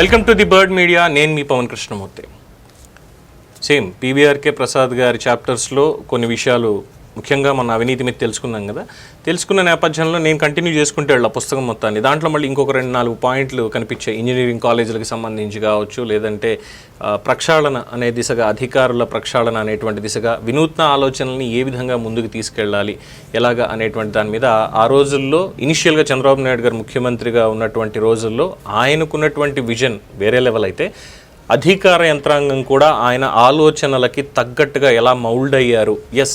Welcome to the Bird Media. నేను మీ Pavan Krishnamurthy. Same PVRK Prasad గారి చాప్టర్స్లో కొన్ని విషయాలు ముఖ్యంగా మన అవినీతి మీద తెలుసుకున్నాం కదా. తెలుసుకున్న నేపథ్యంలో నేను కంటిన్యూ చేసుకుంటే వెళ్ళా పుస్తకం మొత్తాన్ని. దాంట్లో మళ్ళీ ఇంకొక రెండు నాలుగు పాయింట్లు కనిపించాయి. ఇంజనీరింగ్ కాలేజీలకు సంబంధించి కావచ్చు లేదంటే ప్రక్షాళన అనే దిశగా అధికారుల ప్రక్షాళన అనేటువంటి దిశగా వినూత్న ఆలోచనల్ని ఏ విధంగా ముందుకు తీసుకెళ్ళాలి ఎలాగా అనేటువంటి దాని మీద ఆ రోజుల్లో ఇనిషియల్గా చంద్రబాబు నాయుడు గారు ముఖ్యమంత్రిగా ఉన్నటువంటి రోజుల్లో ఆయనకున్నటువంటి విజన్ వేరే లెవెల్ అయితే అధికార యంత్రాంగం కూడా ఆయన ఆలోచనలకి తగ్గట్టుగా ఎలా మౌల్డ్ అయ్యారు? ఎస్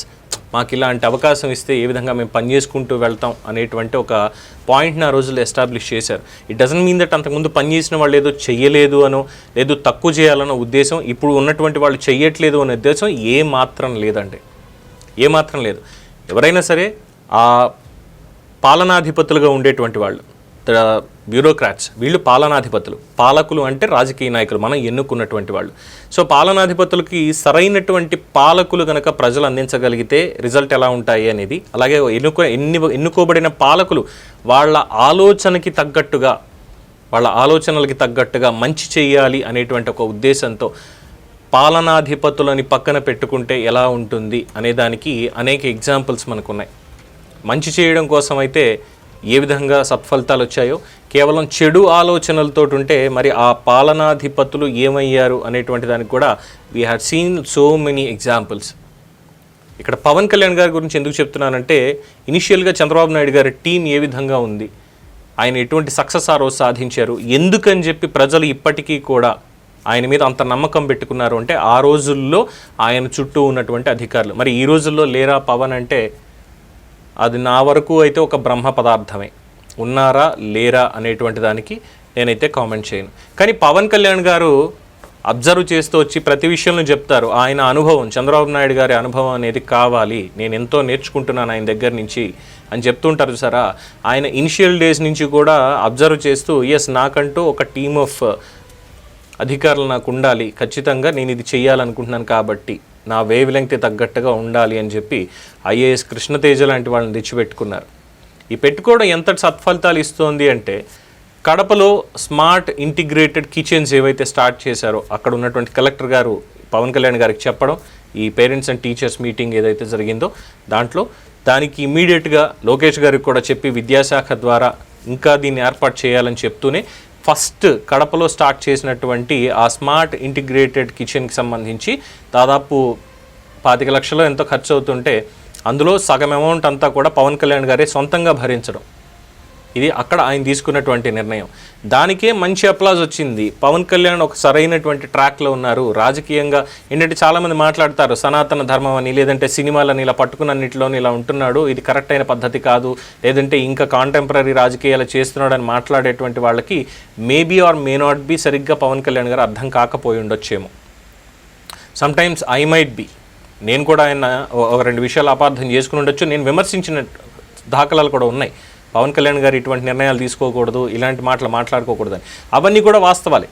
మాకు ఇలాంటి అవకాశం ఇస్తే ఏ విధంగా మేము పనిచేసుకుంటూ వెళ్తాం అనేటువంటి ఒక పాయింట్ని ఆ రోజుల్లో ఎస్టాబ్లిష్ చేశారు. ఇట్ డజన్ మీన్ దట్ అంతకుముందు పనిచేసిన వాళ్ళు ఏదో చెయ్యలేదు అనో లేదు తక్కువ చేయాలనో ఉద్దేశం ఇప్పుడు ఉన్నటువంటి వాళ్ళు చెయ్యట్లేదు అనే ఉద్దేశం ఏ మాత్రం లేదండి. ఏ మాత్రం లేదు. ఎవరైనా సరే ఆ పాలనాధిపతులుగా ఉండేటువంటి వాళ్ళు బ్యూరోక్రాట్స్ వీళ్ళు పాలనాధిపతులు. పాలకులు అంటే రాజకీయ నాయకులు మనం ఎన్నుకున్నటువంటి వాళ్ళు. సో పాలనాధిపతులకి సరైనటువంటి పాలకులు కనుక ప్రజలు అందించగలిగితే రిజల్ట్ ఎలా ఉంటాయి అనేది అలాగే ఎన్నుకో ఎన్ని ఎన్నుకోబడిన పాలకులు వాళ్ళ ఆలోచనకి తగ్గట్టుగా వాళ్ళ ఆలోచనలకి తగ్గట్టుగా మంచి చేయాలి అనేటువంటి ఒక ఉద్దేశంతో పాలనాధిపతులని పక్కన పెట్టుకుంటే ఎలా ఉంటుంది అనే దానికి అనేక ఎగ్జాంపుల్స్ మనకున్నాయి. మంచి చేయడం కోసం అయితే ఏ విధంగా సత్ఫలితాలు వచ్చాయో కేవలం చెడు ఆలోచనలతో ఉంటే మరి ఆ పాలనాధిపతులు ఏమయ్యారు అనేటువంటి దానికి కూడా we have seen so many examples ఇక్కడ పవన్ కళ్యాణ్ గారి గురించి ఎందుకు చెప్తున్నానంటే ఇనిషియల్గా చంద్రబాబు నాయుడు గారి టీం ఏ విధంగా ఉంది? ఆయన ఎటువంటి సక్సెస్ ఆ రోజు సాధించారు? ఎందుకని చెప్పి ప్రజలు ఇప్పటికీ కూడా ఆయన మీద అంత నమ్మకం పెట్టుకున్నారు అంటే ఆ రోజుల్లో ఆయన చుట్టూ ఉన్నటువంటి అధికారులు. మరి ఈ రోజుల్లో లేరా పవన్ అంటే అది నా వరకు అయితే ఒక బ్రహ్మ పదార్థమే. ఉన్నారా లేరా అనేటువంటి దానికి నేనైతే కామెంట్ చేయను. కానీ పవన్ కళ్యాణ్ గారు అబ్జర్వ్ చేస్తూ వచ్చి ప్రతి విషయంలో చెప్తారు ఆయన అనుభవం చంద్రబాబు నాయుడు గారి అనుభవం అనేది కావాలి నేను ఎంతో నేర్చుకుంటున్నాను ఆయన దగ్గర నుంచి అని చెప్తుంటారు చూసారా? ఆయన ఇనిషియల్ డేస్ నుంచి కూడా అబ్జర్వ్ చేస్తూ ఎస్ నాకంటూ ఒక టీమ్ ఆఫ్ అధికారులు నాకు ఉండాలి ఖచ్చితంగా నేను ఇది చేయాలనుకుంటున్నాను కాబట్టి నా వేవ్ లెంగ్త్ తగ్గట్టుగా ఉండాలి అని చెప్పి ఐఏఎస్ కృష్ణతేజ లాంటి వాళ్ళని తెచ్చిపెట్టుకున్నారు. ఈ పెట్టుకోవడం ఎంత సత్ఫలితాలు ఇస్తోంది అంటే కడపలో స్మార్ట్ ఇంటిగ్రేటెడ్ కిచెన్స్ ఏవైతే స్టార్ట్ చేశారో అక్కడ ఉన్నటువంటి కలెక్టర్ గారు పవన్ కళ్యాణ్ గారికి చెప్పడం ఈ పేరెంట్స్ అండ్ టీచర్స్ మీటింగ్ ఏదైతే జరిగిందో దాంట్లో దానికి ఇమీడియట్గా లోకేష్ గారికి కూడా చెప్పి విద్యాశాఖ ద్వారా ఇంకా దీన్ని ఏర్పాటు చేయాలని చెప్తూనే ఫస్ట్ కడపలో స్టార్ట్ చేసినటువంటి ఆ స్మార్ట్ ఇంటిగ్రేటెడ్ కిచెన్కి సంబంధించి దాదాపు పాతిక లక్షలు ఎంతో ఖర్చు అవుతుంటే అందులో సగం అమౌంట్ అంతా కూడా పవన్ కళ్యాణ్ గారే సొంతంగా భరించడం. ఇది అక్కడ ఆయన తీసుకున్నటువంటి నిర్ణయం. దానికే మంచి అప్లాజ్ వచ్చింది. పవన్ కళ్యాణ్ ఒక సరైనటువంటి ట్రాక్లో ఉన్నారు. రాజకీయంగా ఏంటంటే చాలామంది మాట్లాడతారు సనాతన ధర్మం అని లేదంటే సినిమాలని ఇలా పట్టుకున్నన్నింటిలోని ఇలా ఉంటున్నాడు ఇది కరెక్ట్ అయిన పద్ధతి కాదు లేదంటే ఇంకా కాంటెంపరీ రాజకీయాలు చేస్తున్నాడు అని మాట్లాడేటువంటి వాళ్ళకి maybe or may not be సరిగ్గా పవన్ కళ్యాణ్ గారు అర్థం కాకపోయి ఉండొచ్చేమో. సమ్టైమ్స్ ఐ మైట్ బి నేను కూడా ఆయన ఓ- ఒక రెండు విషయాలు అపార్థం చేసుకుని ఉండొచ్చు. నేను విమర్శించిన దాఖలాలు కూడా ఉన్నాయి. పవన్ కళ్యాణ్ గారు ఇటువంటి నిర్ణయాలు తీసుకోకూడదు ఇలాంటి మాటలు మాట్లాడుకోకూడదు అవన్నీ కూడా వాస్తవాలే.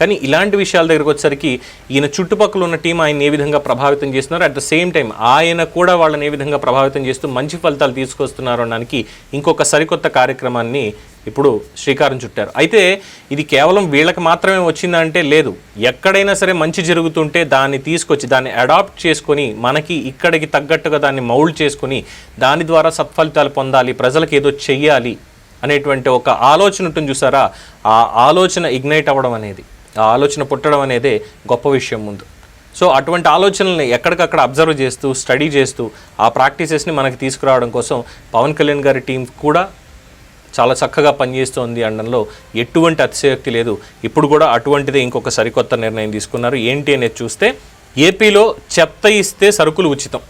కానీ ఇలాంటి విషయాల దగ్గరకు వచ్చేసరికి ఈయన చుట్టుపక్కల ఉన్న టీం ఆయన ఏ విధంగా ప్రభావితం చేస్తున్నారు అట్ ద సేమ్ టైం ఆయన కూడా వాళ్ళని ఏ విధంగా ప్రభావితం చేస్తూ మంచి ఫలితాలు తీసుకొస్తున్నారు అనడానికి ఇంకొక సరికొత్త కార్యక్రమాన్ని ఇప్పుడు శ్రీకారం చుట్టారు. అయితే ఇది కేవలం వీళ్ళకి మాత్రమే వచ్చిందంటే లేదు. ఎక్కడైనా సరే మంచి జరుగుతుంటే దాన్ని తీసుకొచ్చి దాన్ని అడాప్ట్ చేసుకొని మనకి ఇక్కడికి తగ్గట్టుగా దాన్ని మౌల్డ్ చేసుకొని దాని ద్వారా సత్ఫలితాలు పొందాలి ప్రజలకు ఏదో చెయ్యాలి అనేటువంటి ఒక ఆలోచన ఉంటుంది చూసారా? ఆ ఆలోచన ఇగ్నైట్ అవ్వడం అనేది. ఆ ఆలోచన పుట్టడం అనేదే గొప్ప విషయం ముందు. సో అటువంటి ఆలోచనల్ని ఎక్కడికక్కడ అబ్జర్వ్ చేస్తూ స్టడీ చేస్తూ ఆ ప్రాక్టీసెస్ని మనకి తీసుకురావడం కోసం పవన్ కళ్యాణ్ గారి టీం కూడా చాలా చక్కగా పనిచేస్తోంది అనడంలో ఎటువంటి అతిశయోక్తి లేదు. ఇప్పుడు కూడా అటువంటిదే ఇంకొక సరికొత్త నిర్ణయం తీసుకున్నారు. ఏంటి అనేది చూస్తే ఏపీలో చెత్త ఇస్తే సరుకులు ఉచితం.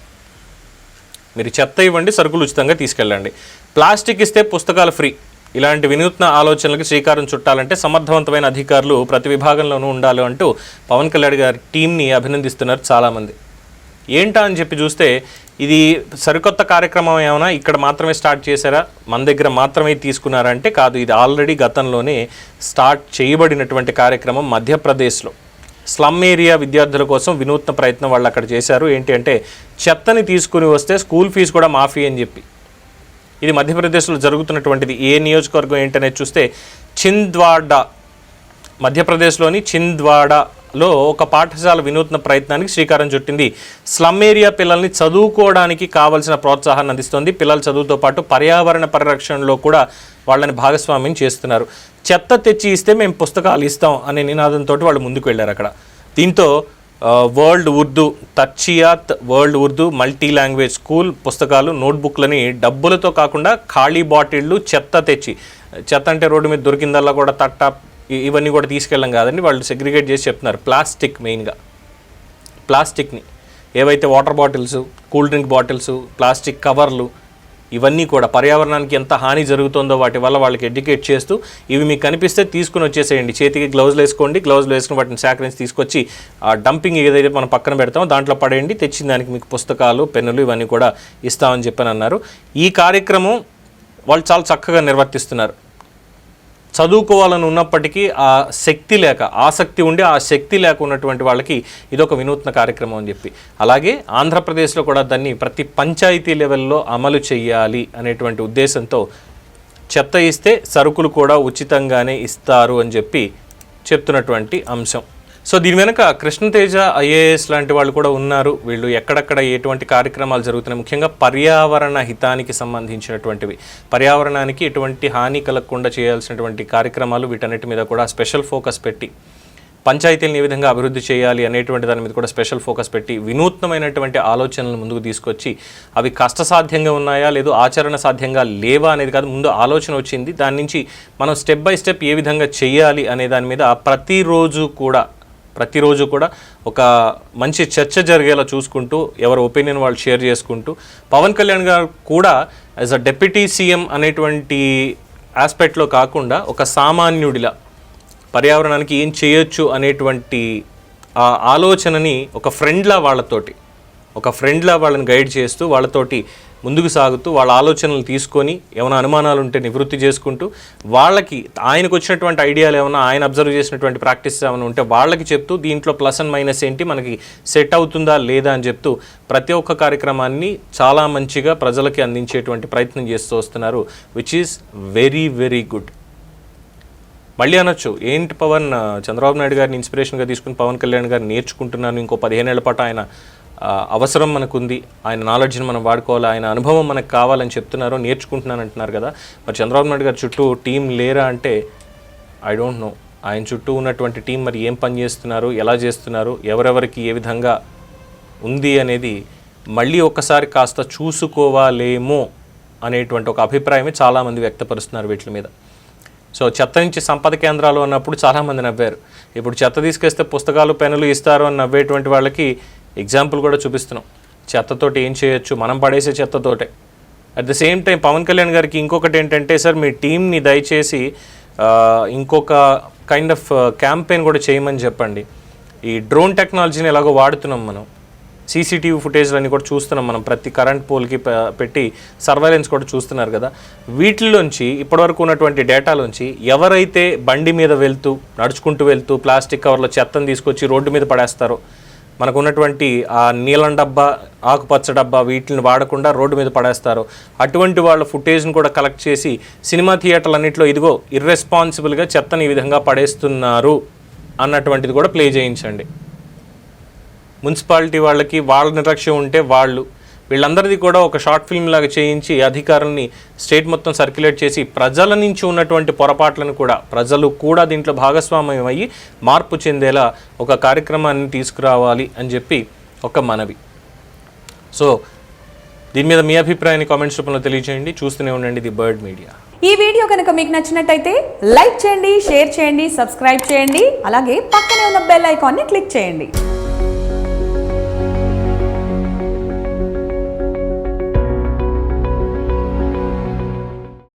మీరు చెత్త ఇవ్వండి సరుకులు ఉచితంగా తీసుకెళ్ళండి. ప్లాస్టిక్ ఇస్తే పుస్తకాలు ఫ్రీ. ఇలాంటి వినూత్న ఆలోచనలకు శ్రీకారం చుట్టాలంటే సమర్థవంతమైన అధికారులు ప్రతి విభాగంలోనూ ఉండాలి అంటూ పవన్ కళ్యాణ్ గారి టీంని అభినందిస్తున్నారు చాలామంది. ఏంటా అని చెప్పి చూస్తే ఇది సరికొత్త కార్యక్రమం ఏమైనా ఇక్కడ మాత్రమే స్టార్ట్ చేశారా? మన దగ్గర మాత్రమే తీసుకున్నారా అంటే కాదు ఇది ఆల్రెడీ గతంలోనే స్టార్ట్ చేయబడినటువంటి కార్యక్రమం మధ్యప్రదేశ్లో. స్లమ్ ఏరియా విద్యార్థుల కోసం వినూత్న ప్రయత్నం వాళ్ళు అక్కడ చేశారు. ఏంటి అంటే చెత్తని తీసుకుని వస్తే స్కూల్ ఫీజు కూడా మాఫీ అని చెప్పి. ఇది మధ్యప్రదేశ్లో జరుగుతున్నటువంటిది. ఏ నియోజకవర్గం ఏంటనేది చూస్తే చింద్వాడా. మధ్యప్రదేశ్లోని చింద్వాడలో ఒక పాఠశాల వినూత్న ప్రయత్నానికి శ్రీకారం చుట్టింది. స్లమ్ ఏరియా పిల్లల్ని చదువుకోవడానికి కావలసిన ప్రోత్సాహాన్ని అందిస్తోంది. పిల్లల చదువుతో పాటు పర్యావరణ పరిరక్షణలో కూడా వాళ్ళని భాగస్వామ్యం చేస్తున్నారు. చెత్త తెచ్చి ఇస్తే మేము పుస్తకాలు ఇస్తాం అనే నినాదంతో వాళ్ళు ముందుకు వెళ్ళారు అక్కడ. దీంతో world Urdu తచ్చియాత్ world Urdu multi language school పుస్తకాలు నోట్బుక్లని డబ్బులతో కాకుండా ఖాళీ బాటిళ్ళు చెత్త తెచ్చి చెత్త అంటే రోడ్డు మీద దొరికిందల్లా కూడా తట్ట ఇవన్నీ కూడా తీసుకెళ్ళం కాదండి. వాళ్ళు సెగ్రిగేట్ చేసి చెప్తున్నారు ప్లాస్టిక్ మెయిన్గా. ప్లాస్టిక్ని. ఏవైతే water bottles cool drink bottles plastic కవర్లు ఇవన్నీ కూడా పర్యావరణానికి ఎంత హాని జరుగుతుందో వాటి వల్ల వాళ్ళకి ఎడ్యుకేట్ చేస్తూ ఇవి మీకు కనిపిస్తే తీసుకుని వచ్చేసేయండి. చేతికి గ్లౌజ్లు వేసుకోండి. గ్లౌజ్లు వేసుకుని వాటిని సేకరించి తీసుకొచ్చి ఆ డంపింగ్ ఏదైతే మనం పక్కన పెడతామో దాంట్లో పడేయండి. తెచ్చిన దానికి మీకు పుస్తకాలు పెన్నులు ఇవన్నీ కూడా ఇస్తామని చెప్పని అన్నారు. ఈ కార్యక్రమం వాళ్ళు చాలా చక్కగా నిర్వర్తిస్తున్నారు. చదువుకోవాలని ఉన్నప్పటికీ ఆ శక్తి లేక ఆసక్తి ఉండి ఆ శక్తి లేక ఉన్నటువంటి వాళ్ళకి ఇదొక వినూత్న కార్యక్రమం అని చెప్పి. అలాగే ఆంధ్రప్రదేశ్లో కూడా దాన్ని ప్రతి పంచాయతీ లెవెల్లో అమలు చేయాలి అనేటువంటి ఉద్దేశంతో చెత్త ఇస్తే సరుకులు కూడా ఉచితంగానే ఇస్తారు అని చెప్పి చెప్తున్నటువంటి అంశం. సో దీని వెనుక కృష్ణతేజ ఐఏఎస్ లాంటి వాళ్ళు కూడా ఉన్నారు. వీళ్ళు ఎక్కడెక్కడ ఎటువంటి కార్యక్రమాలు జరుగుతున్నాయి? ముఖ్యంగా పర్యావరణ హితానికి సంబంధించినటువంటివి. పర్యావరణానికి ఎటువంటి హాని కలగకుండా చేయాల్సినటువంటి కార్యక్రమాలు వీటన్నిటి మీద కూడా స్పెషల్ ఫోకస్ పెట్టి పంచాయతీలను ఏ విధంగా అభివృద్ధి చేయాలి అనేటువంటి దాని మీద కూడా స్పెషల్ ఫోకస్ పెట్టి వినూత్నమైనటువంటి ఆలోచనలు ముందుకు తీసుకొచ్చి అవి కష్టసాధ్యంగా ఉన్నాయా? లేదు ఆచరణ సాధ్యంగా లేవా అనేది కాదు. ముందు ఆలోచన వచ్చింది. దాని నుంచి మనం స్టెప్ బై స్టెప్ ఏ విధంగా చేయాలి అనే దాని మీద ప్రతిరోజు కూడా ప్రతిరోజు కూడా ఒక మంచి చర్చ జరిగేలా చూసుకుంటూ ఎవరి ఒపీనియన్ వాళ్ళు షేర్ చేసుకుంటూ పవన్ కళ్యాణ్ గారు కూడా యాజ్ అ డెప్యూటీ సీఎం అనేటువంటి ఆస్పెక్ట్లో కాకుండా ఒక సామాన్యుడిలా పర్యావరణానికి ఏం చేయొచ్చు అనేటువంటి ఆ ఆలోచనని ఒక ఫ్రెండ్లా వాళ్ళతోటి ఒక ఫ్రెండ్లా వాళ్ళని గైడ్ చేస్తూ వాళ్ళతోటి ముందుకు సాగుతూ వాళ్ళ ఆలోచనలు తీసుకొని ఏమైనా అనుమానాలు ఉంటే నివృత్తి చేసుకుంటూ వాళ్ళకి ఆయనకు వచ్చినటువంటి ఐడియాలు ఏమైనా ఆయన అబ్జర్వ్ చేసినటువంటి ప్రాక్టీస్ ఏమైనా ఉంటే వాళ్ళకి చెప్తూ దీంట్లో ప్లస్ అండ్ మైనస్ ఏంటి మనకి సెట్ అవుతుందా లేదా అని చెప్తూ ప్రతి ఒక్క కార్యక్రమాన్ని చాలా మంచిగా ప్రజలకి అందించేటువంటి ప్రయత్నం చేస్తూ వస్తున్నారు which is very very good మళ్ళీ అనొచ్చు ఏంటి పవన్ చంద్రబాబు నాయుడు గారిని ఇన్స్పిరేషన్గా తీసుకుని పవన్ కళ్యాణ్ గారిని నేర్చుకుంటున్నాను ఇంకో పదిహేనేళ్ళ పాటు ఆయన అవసరం మనకుంది ఆయన నాలెడ్జ్ని మనం వాడుకోవాలి ఆయన అనుభవం మనకు కావాలని చెప్తున్నారు నేర్చుకుంటున్నాను అంటున్నారు కదా. మరి చంద్రబాబు నాయుడు గారి చుట్టూ టీం లేరా అంటే ఐ డోంట్ నో ఆయన చుట్టూ ఉన్నటువంటి టీం మరి ఏం పని చేస్తున్నారు ఎలా చేస్తున్నారు ఎవరెవరికి ఏ విధంగా ఉంది అనేది మళ్ళీ ఒక్కసారి కాస్త చూసుకోవాలేమో అనేటువంటి ఒక అభిప్రాయమే చాలామంది వ్యక్తపరుస్తున్నారు వీటి మీద. సో చెత్త నుంచి సంపద కేంద్రాలు అన్నప్పుడు చాలామంది నవ్వారు. ఇప్పుడు చెత్త తీసుకొస్తే పుస్తకాలు పెన్నులు ఇస్తారు అని నవ్వేటువంటి వాళ్ళకి ఎగ్జాంపుల్ కూడా చూపిస్తున్నాం. చెత్తతోటి ఏం చేయొచ్చు? మనం పడేసే చెత్తతోటే. At the same time Pawan Kalyan గారికి ఇంకొకటి ఏంటంటే సార్ మీ టీంని దయచేసి ఇంకొక కైండ్ ఆఫ్ క్యాంపెయిన్ కూడా చేయమని చెప్పండి. ఈ డ్రోన్ టెక్నాలజీని ఎలాగో వాడుతున్నాం మనం. సీసీటీవీ ఫుటేజ్లన్నీ కూడా చూస్తున్నాం మనం. ప్రతి కరెంట్ పోల్కి పెట్టి సర్వైలెన్స్ కూడా చూస్తున్నారు కదా. వీటిలోంచి ఇప్పటివరకు ఉన్నటువంటి డేటాలోంచి ఎవరైతే బండి మీద వెళ్తూ నడుచుకుంటూ వెళ్తూ ప్లాస్టిక్ కవర్లో చెత్తను తీసుకొచ్చి రోడ్డు మీద పడేస్తారో మనకు ఉన్నటువంటి ఆ నీలం డబ్బా ఆకుపచ్చ డబ్బా వీటిని వాడకుండా రోడ్డు మీద పడేస్తారు. అటువంటి వాళ్ళ ఫుటేజ్ని కూడా కలెక్ట్ చేసి సినిమా థియేటర్లన్నింటిలో ఇదిగో ఇర్రెస్పాన్సిబుల్గా చెత్తని ఈ విధంగా పడేస్తున్నారు అన్నటువంటిది కూడా ప్లే చేయించండి. మున్సిపాలిటీ వాళ్ళకి వాళ్ళ నిర్లక్ష్యం ఉంటే వాళ్ళు వీళ్ళందరిది కూడా ఒక షార్ట్ ఫిల్మ్ లాగా చేయించి అధికారుల్ని స్టేట్ మొత్తం సర్క్యులేట్ చేసి ప్రజల నుంచి ఉన్నటువంటి పొరపాట్లను కూడా ప్రజలు కూడా దీంట్లో భాగస్వామ్యం అయ్యి మార్పు చెందేలా ఒక కార్యక్రమాన్ని తీసుకురావాలి అని చెప్పి ఒక మనవి. సో దీని మీద మీ అభిప్రాయాన్ని కామెంట్స్ రూపంలో తెలియజేయండి చూస్తూనే ఉండండి ది బర్డ్ మీడియా. ఈ వీడియో కనుక మీకు నచ్చినట్టయితే లైక్ చేయండి షేర్ చేయండి సబ్స్క్రైబ్ చేయండి అలాగే పక్కనే ఉన్న బెల్ ఐకాన్ని క్లిక్ చేయండి.